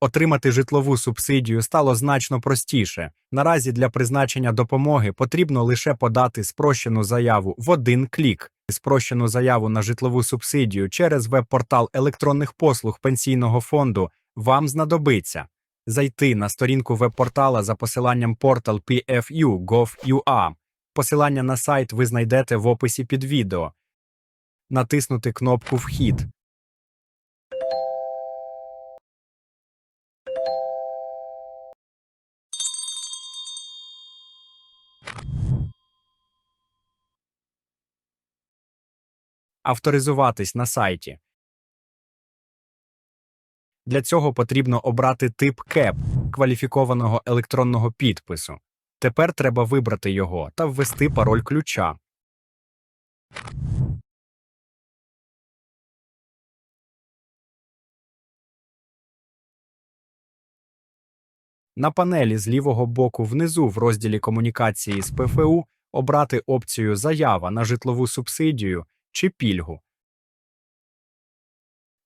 Отримати житлову субсидію стало значно простіше. Наразі для призначення допомоги потрібно лише подати спрощену заяву в один клік. Спрощену заяву на житлову субсидію через веб-портал електронних послуг пенсійного фонду вам знадобиться зайти на сторінку веб-портала за посиланням портал pfu.gov.ua. Посилання на сайт ви знайдете в описі під відео. Натиснути кнопку Вхід. Авторизуватись на сайті. Для цього потрібно обрати тип КЕП кваліфікованого електронного підпису. Тепер треба вибрати його та ввести пароль ключа. На панелі з лівого боку внизу в розділі комунікації з ПФУ обрати опцію Заява на житлову субсидію чи пільгу.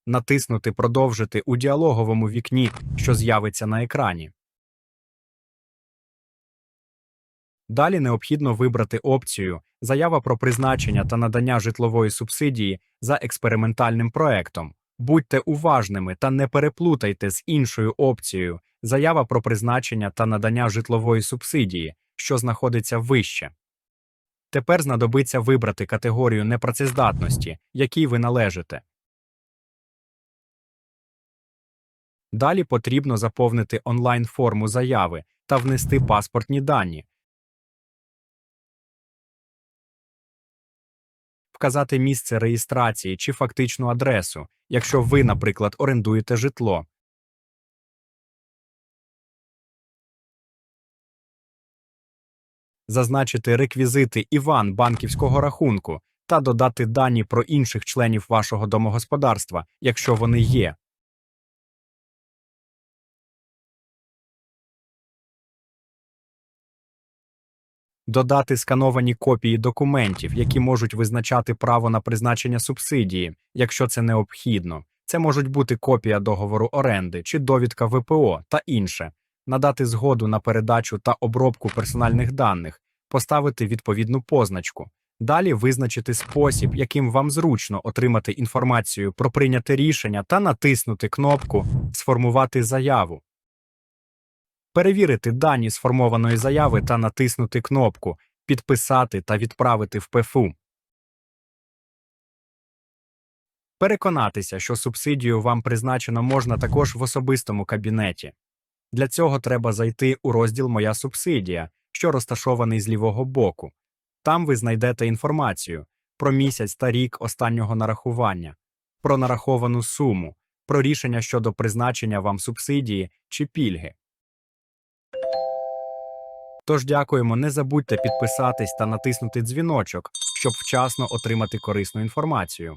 Натиснути Продовжити у діалоговому вікні, що з'явиться на екрані. Далі необхідно вибрати опцію Заява про призначення та надання житлової субсидії за експериментальним проектом. Будьте уважними та не переплутайте з іншою опцією Заява про призначення та надання житлової субсидії, що знаходиться вище. Тепер знадобиться вибрати категорію непрацездатності, якій ви належите. Далі потрібно заповнити онлайн-форму заяви та внести паспортні дані. Вказати місце реєстрації чи фактичну адресу, якщо ви, наприклад, орендуєте житло. Зазначити реквізити Іван банківського рахунку та додати дані про інших членів вашого домогосподарства, якщо вони є. Додати скановані копії документів, які можуть визначати право на призначення субсидії, якщо це необхідно. Це можуть бути копія договору оренди чи довідка ВПО та інше, надати згоду на передачу та обробку персональних даних, поставити відповідну позначку. Далі визначити спосіб, яким вам зручно отримати інформацію про прийняте рішення та натиснути кнопку Сформувати заяву. Перевірити дані сформованої заяви та натиснути кнопку Підписати та відправити в ПФУ. Переконатися, що субсидію вам призначено можна також в особистому кабінеті. Для цього треба зайти у розділ Моя субсидія, що розташований з лівого боку. Там ви знайдете інформацію про місяць та рік останнього нарахування, про нараховану суму, про рішення щодо призначення вам субсидії чи пільги. Тож дякуємо, не забудьте підписатись та натиснути дзвіночок, щоб вчасно отримати корисну інформацію.